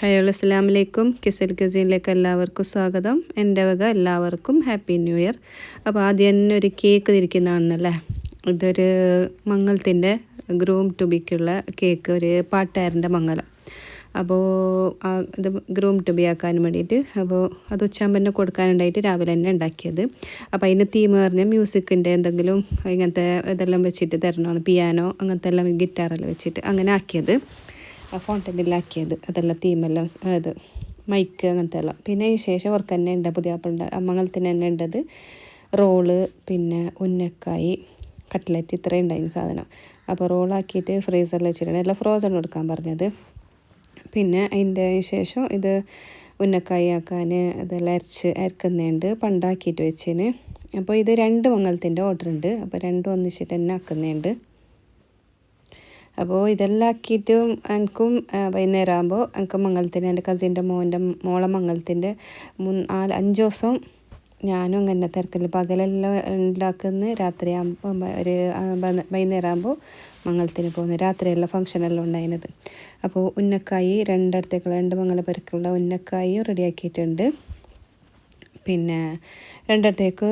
Hello അസ്സാം വലൈക്കും കിസൽ ക്യൂസിനിലേക്ക് എല്ലാവർക്കും സ്വാഗതം. എന്റെ വക എല്ലാവർക്കും ഹാപ്പി ന്യൂ ഇയർ. അപ്പോൾ ആദ്യം തന്നെ ഒരു കേക്ക് തിരിക്കുന്നതാണെന്നല്ലേ? ഇതൊരു മംഗളത്തിന്റെ ഗ്രൂം ടു ടുബിക്കുള്ള കേക്ക് ഒരു പാട്ടുകാരന്റെ മംഗലം. അപ്പോൾ ഇത് ഗ്രൂം ടുബി ആക്കാൻ വേണ്ടിയിട്ട് അപ്പോൾ അത് ഉച്ചാമ്പന്നെ കൊടുക്കാനുണ്ടായിട്ട് രാവിലെ തന്നെ ഉണ്ടാക്കിയത്. അപ്പോൾ അതിന്റെ തീം പറഞ്ഞ മ്യൂസിക്കിന്റെ എന്തെങ്കിലും ഇങ്ങനത്തെ ഇതെല്ലാം വെച്ചിട്ട് തരണമെന്ന് പിയാനോ അങ്ങനത്തെ എല്ലാം ഗിറ്റാറെല്ലാം വെച്ചിട്ട് അങ്ങനെ ആക്കിയത്. ഫോണ്ടന്റിലാക്കിയത് അതെല്ലാം തീമെല്ലാം അത് മൈക്ക് അങ്ങനത്തെ എല്ലാം. പിന്നെ ഈ ശേഷം അവർക്ക് തന്നെ ഉണ്ട് പുതിയ മംഗളത്തിന് തന്നെ ഉണ്ടത് റോൾ പിന്നെ ഉന്നക്കായി കട്ട്ലറ്റ് ഇത്രയും ഉണ്ടായിരുന്നു സാധനം. അപ്പോൾ റോളാക്കിയിട്ട് ഫ്രീസറിൽ വെച്ചിട്ടുണ്ട്. എല്ലാം ഫ്രോസൺ കൊടുക്കാൻ പറഞ്ഞത്. പിന്നെ അതിന്റെ ശേഷം ഇത് ഉന്നക്കായി ആക്കാൻ ഇതെല്ലാം അരച്ച് അരക്കുന്നുണ്ട് പണ്ടാക്കിയിട്ട് വെച്ചിന്. അപ്പോൾ ഇത് രണ്ട് മംഗലത്തിന്റെ ഓർഡർ ഉണ്ട്. അപ്പോൾ രണ്ടും ഒന്നിച്ചിട്ട് തന്നെ ആക്കുന്നുണ്ട് അപ്പോൾ ഇതെല്ലാം ആക്കിയിട്ടും എനിക്കും വൈകുന്നേരം ആകുമ്പോൾ എനിക്ക് മംഗലത്തിന് എന്റെ കസിന്റെ മോന്റെ മോളെ മംഗലത്തിന്റെ നാല് അഞ്ച് ദിവസം ഞാനും അങ്ങനെ തിരക്കില്ല പകലെല്ലാം ഉണ്ടാക്കുന്ന രാത്രി ആകുമ്പോൾ ഒരു വൈകുന്നേരം ആകുമ്പോൾ മംഗലത്തിന് പോകുന്നത് രാത്രിയെല്ലാം ഫംഗ്ഷനെല്ലാം ഉണ്ടായിരുന്നത്. അപ്പോൾ ഉന്നക്കായി രണ്ടിടത്തേക്കുള്ള രണ്ട് മംഗലപ്പരക്കുള്ള ഉന്നക്കായി റെഡിയാക്കിയിട്ടുണ്ട്. പിന്നെ രണ്ടിടത്തേക്ക്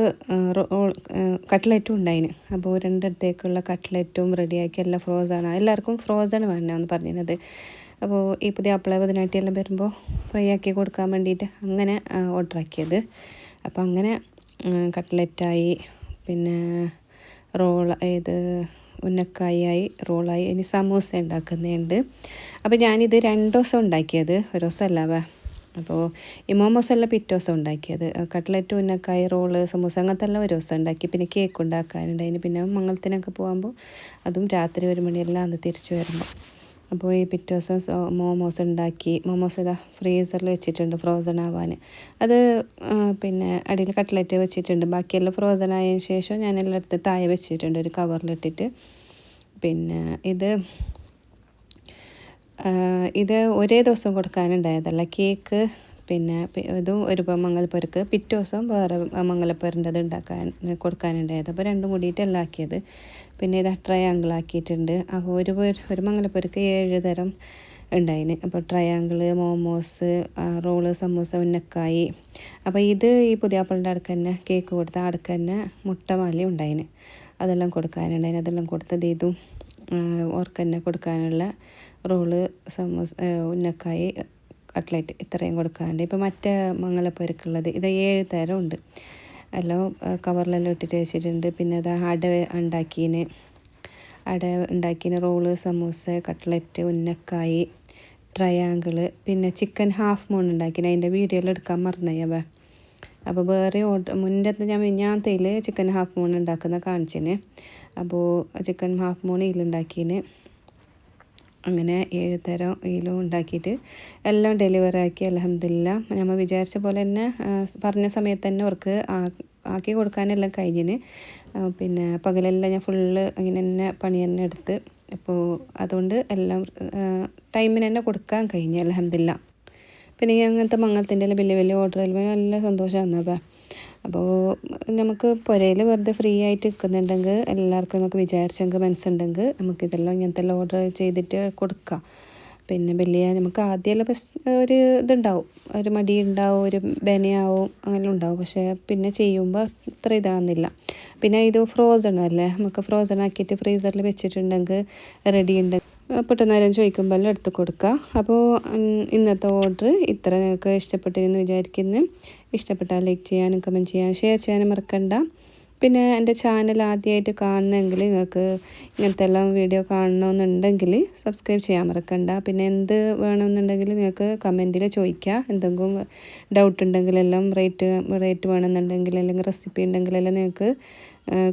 കട്ട്ലറ്റും ഉണ്ടായിന്. അപ്പോൾ രണ്ടിടത്തേക്കുള്ള കട്ട്ലറ്റും റെഡിയാക്കി എല്ലാം ഫ്രോസാണ്. എല്ലാവർക്കും ഫ്രോസാണ് വേണമെന്ന് പറഞ്ഞിരുന്നത്. അപ്പോൾ ഈ പുതിയ അപ്പള എല്ലാം വരുമ്പോൾ ഫ്രൈ ആക്കി കൊടുക്കാൻ വേണ്ടിയിട്ട് അങ്ങനെ ഓർഡർ ആക്കിയത്. അപ്പോൾ അങ്ങനെ കട്ട്ലറ്റായി പിന്നെ റോൾ ഇത് ഉന്നക്കായി റോളായി ഇനി സമൂസ ഉണ്ടാക്കുന്നുണ്ട് അപ്പോൾ ഞാനിത് രണ്ട് ദിവസം ഉണ്ടാക്കിയത്. ഒരു ദിവസം അല്ലാവേ അപ്പോൾ ഇമോമോസ് മോമോസ് എല്ലാം പിറ്റേ ദിവസം ഉണ്ടാക്കിയത്. കട്ട്ലറ്റ് ഉന്നക്കായ റോൾ സമൂസ അങ്ങനത്തെ എല്ലാം ഒരു ദിവസം ഉണ്ടാക്കി. പിന്നെ കേക്ക് ഉണ്ടാക്കാനുണ്ടായിന് പിന്നെ മംഗളത്തിനൊക്കെ പോകുമ്പോൾ അതും രാത്രി ഒരു മണിയെല്ലാം അന്ന് തിരിച്ചു വരുമ്പോൾ അപ്പോൾ ഈ പിറ്റേ ദിവസം മോമോസ് ഉണ്ടാക്കി. മോമോസ് ഇതാ ഫ്രീസറിൽ വെച്ചിട്ടുണ്ട് ഫ്രോസൺ ആവാൻ. അത് പിന്നെ അടിയിൽ കട്ട്ലറ്റ് വെച്ചിട്ടുണ്ട്. ബാക്കിയെല്ലാം ഫ്രോസൺ ആയതിനു ശേഷം ഞാൻ എല്ലാം എടുത്ത് താഴെ വെച്ചിട്ടുണ്ട്. ഒരു കവറിലിട്ടിട്ട്. പിന്നെ ഇത് ഇത് ഒരേ ദിവസം കൊടുക്കാനുണ്ടായതല്ല. കേക്ക് പിന്നെ ഇതും ഒരു മംഗലപ്പുരക്ക് പിറ്റേ ദിവസം വേറെ മംഗലപ്പുരന്റെ അത് ഉണ്ടാക്കാൻ കൊടുക്കാനുണ്ടായത്. അപ്പോൾ രണ്ടും കൂടിയിട്ട് എല്ലാം ആക്കിയത്. പിന്നെ ഇത് ട്രയാങ്കിൾ ആക്കിയിട്ടുണ്ട്. അപ്പോൾ ഒരു ഒരു മംഗലപ്പുരക്ക് ഏഴ് തരം ഉണ്ടായിന്. അപ്പോൾ ട്രയാങ്കിൾ മോമോസ് റോൾ സമൂസ ഉന്നക്കായി. അപ്പോൾ ഇത് ഈ പുതിയാപ്പിളിന്റെ അടുക്ക തന്നെ കേക്ക് കൊടുത്ത അടുക്ക് തന്നെ മുട്ടമാലി ഉണ്ടായിന്. അതെല്ലാം കൊടുക്കാനുണ്ടായിന്. അതെല്ലാം കൊടുത്തത് ഇതും ഓർക്ക് തന്നെ കൊടുക്കാനുള്ള റോൾ സമൂസ ഉന്നക്കായി കട്ട്ലറ്റ് ഇത്രയും കൊടുക്കാറുണ്ട്. ഇപ്പോൾ മറ്റേ മംഗലപ്പൊരുക്കുള്ളത് ഇത് ഏഴ് തരം ഉണ്ട്. എല്ലാം കവറിലെല്ലാം ഇട്ടിട്ട് വെച്ചിട്ടുണ്ട്. പിന്നെ അത് അട ഉണ്ടാക്കിയതിന് അട ഉണ്ടാക്കിയതിന് റോൾ സമൂസ കട്ട്ലറ്റ് ഉന്നക്കായി ട്രയാങ്കിൾ പിന്നെ ചിക്കൻ ഹാഫ് മൂൺ ഉണ്ടാക്കിന്. അതിന്റെ വീഡിയോയിൽ എടുക്കാൻ മറന്നയ്യവ അപ്പോൾ വേറെ ഓർഡർ മുന്നത്തെ ഞാൻ ഞാൻ തേയിൽ ചിക്കൻ ഹാഫ് മൂൺ ഉണ്ടാക്കുന്ന കാണിച്ചിന്. അപ്പോൾ ചിക്കൻ ഹാഫ് മൂൺ ഇതിലുണ്ടാക്കിയതിന് അങ്ങനെ ഏഴ് തരം ഇതിലും ഉണ്ടാക്കിയിട്ട് എല്ലാം ഡെലിവറി ആക്കി അലഹമില്ല നമ്മൾ വിചാരിച്ച പോലെ തന്നെ പറഞ്ഞ സമയത്ത് തന്നെ അവർക്ക് ആക്കി കൊടുക്കാനെല്ലാം കഴിഞ്ഞിന്. പിന്നെ പകലെല്ലാം ഞാൻ ഫുള്ള് ഇങ്ങനെ തന്നെ പണി തന്നെ എടുത്ത് അപ്പോൾ അതുകൊണ്ട് എല്ലാം ടൈമിന് തന്നെ കൊടുക്കാൻ കഴിഞ്ഞു അലഹമില്ല പിന്നെ അങ്ങനത്തെ മംഗളത്തിന്റെ വലിയ വലിയ ഓർഡർ നല്ല സന്തോഷമാണ് അപ്പം അപ്പോൾ നമുക്ക് പുരയിൽ വെറുതെ ഫ്രീ ആയിട്ട് നിൽക്കുന്നുണ്ടെങ്കിൽ എല്ലാവർക്കും നമുക്ക് വിചാരിച്ചെങ്കിൽ മനസ്സുണ്ടെങ്കിൽ നമുക്ക് ഇതെല്ലാം ഇങ്ങനത്തെ എല്ലാം ഓർഡർ ചെയ്തിട്ട് കൊടുക്കാം. പിന്നെ വലിയ നമുക്ക് ആദ്യമെല്ലാം ഒരു ഇതുണ്ടാവും. ഒരു മടി ഉണ്ടാവും ഒരു ബനയാവും അങ്ങനെ ഉണ്ടാവും. പക്ഷേ പിന്നെ ചെയ്യുമ്പോൾ അത്ര ഇതാകുന്നില്ല പിന്നെ ഇത് ഫ്രോസൺ അല്ലേ? നമുക്ക് ഫ്രോസൺ ആക്കിയിട്ട് ഫ്രീസറിൽ വെച്ചിട്ടുണ്ടെങ്കിൽ റെഡി ഉണ്ട് പെട്ടെന്നേരം ചോദിക്കുമ്പോൾ എടുത്ത് കൊടുക്കുക അപ്പോൾ ഇന്നത്തെ ഓർഡർ ഇത്ര നിങ്ങൾക്ക് ഇഷ്ടപ്പെട്ടിരുന്നു വിചാരിക്കുന്നു. ഇഷ്ടപ്പെട്ടാൽ ലൈക്ക് ചെയ്യാനും കമന്റ് ചെയ്യാനും ഷെയർ ചെയ്യാനും മറക്കണ്ട. പിന്നെ എന്റെ ചാനൽ ആദ്യമായിട്ട് കാണുന്നെങ്കിൽ നിങ്ങൾക്ക് ഇങ്ങനത്തെ എല്ലാം വീഡിയോ കാണണമെന്നുണ്ടെങ്കിൽ സബ്സ്ക്രൈബ് ചെയ്യാൻ മറക്കണ്ട. പിന്നെ എന്ത് വേണമെന്നുണ്ടെങ്കിൽ നിങ്ങൾക്ക് കമന്റിൽ ചോദിക്കുക എന്തെങ്കിലും ഡൗട്ട് ഉണ്ടെങ്കിലെല്ലാം റേറ്റ് റേറ്റ് വേണമെന്നുണ്ടെങ്കിൽ അല്ലെങ്കിൽ റെസിപ്പി ഉണ്ടെങ്കിലെല്ലാം നിങ്ങൾക്ക്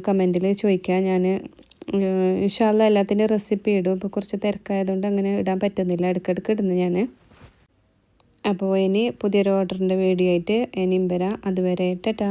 കമന്റിൽ ചോദിക്കുക ഞാൻ ഇൻഷാല്ല എല്ലാത്തിന്റെ റെസിപ്പി ഇടും. ഇപ്പോൾ കുറച്ച് തിരക്കായതുകൊണ്ട് അങ്ങനെ ഇടാൻ പറ്റുന്നില്ല. ഇടയ്ക്കിടയ്ക്ക് ഇടുന്നു ഞാൻ അപ്പോൾ ഇനി പുതിയൊരു ഓർഡറിന്റെ വീഡിയോ ആയിട്ട് ഇനിയും വരാം. അതുവരെ ടാറ്റാ.